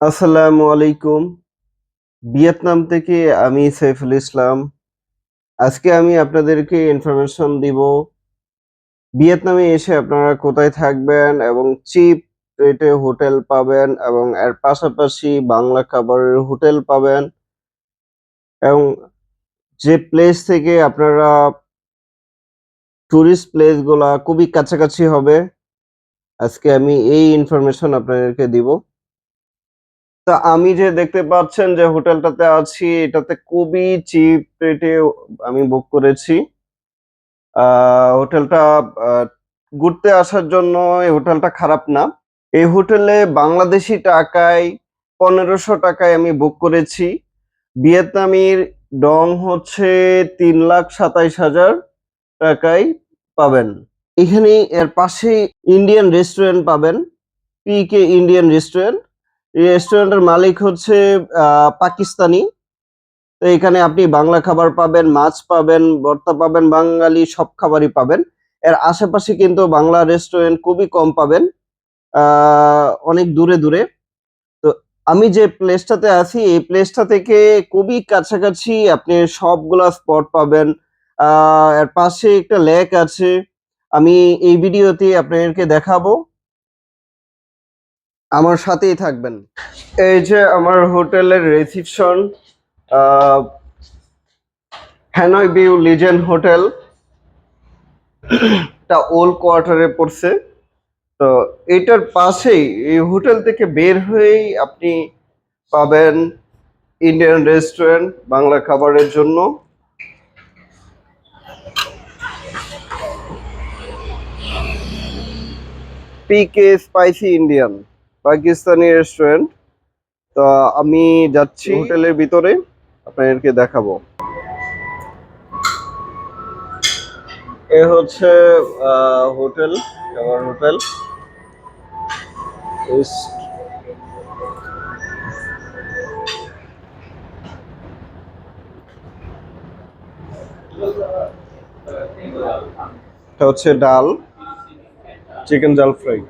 আসসালামু আলাইকুম। ভিয়েতনাম থেকে আমি সাইফুল ইসলাম। আজকে আমি আপনাদেরকে ইনফরমেশন দিব, ভিয়েতনামে এসে আপনারা কোথায় থাকবেন এবং চিপ রেটে হোটেল পাবেন এবং এর পাশাপাশি বাংলা খাবারের হোটেল পাবেন। এবং যে প্লেস থেকে আপনারা টুরিস্ট প্লেসগুলা খুবই কাছাকাছি হবে, আজকে আমি এই ইনফরমেশন আপনাদেরকে দিব। তা আমি যে দেখতে পাচ্ছেন যে হোটেলটাতে আছি, এটাতে খুবই চিপ রেটে আমি বুক করেছি। হোটেলটা ঘুরতে আসার জন্য এই হোটেলটা খারাপ না। এই হোটেলে বাংলাদেশি টাকায় পনেরোশো টাকায় আমি বুক করেছি। ভিয়েতনামির ডং হচ্ছে তিন লাখ সাতাইশ হাজার টাকায় পাবেন। এখানে এর পাশে ইন্ডিয়ান রেস্টুরেন্ট পাবেন পি কে ইন্ডিয়ান রেস্টুরেন্ট এই রেস্টুরেন্টের মালিক হচ্ছে পাকিস্তানি। তো এখানে আপনি বাংলা খাবার পাবেন মাছ পাবেন ভর্তা পাবেন বাঙালি সব খাবারই পাবেন। এর আশেপাশে কিন্তু বাংলা রেস্টুরেন্ট খুবই কম পাবেন অনেক দূরে দূরে। তো আমি যে প্লেসটাতে আছি এই প্লেসটা থেকে খুবই কাছাকাছি আপনি সবগুলা স্পট পাবেন। আহ, এর পাশে একটা লেক আছে। আমি এই ভিডিওতে আপনাদেরকে দেখাবো। আমার সাথেই থাকবেন। এই যে আমার হোটেলের reception Hanoi Beau Legend Hotel এটা ওল্ড কোয়ার্টারে পড়ছে। তো এটার পাশেই, এই হোটেল থেকে বের হয়েই আপনি পাবেন ইন্ডিয়ান রেস্টুরেন্ট বাংলা খাবারের জন্য। PK spicy Indian Pakistani restaurant তো আমি যাচ্ছি হোটেলের ভিতরে, আপনাদেরকে দেখাবো। এ হচ্ছে হোটেল, আমার হোটেল। এটা হচ্ছে ডাল, চিকেন জাল ফ্রাই।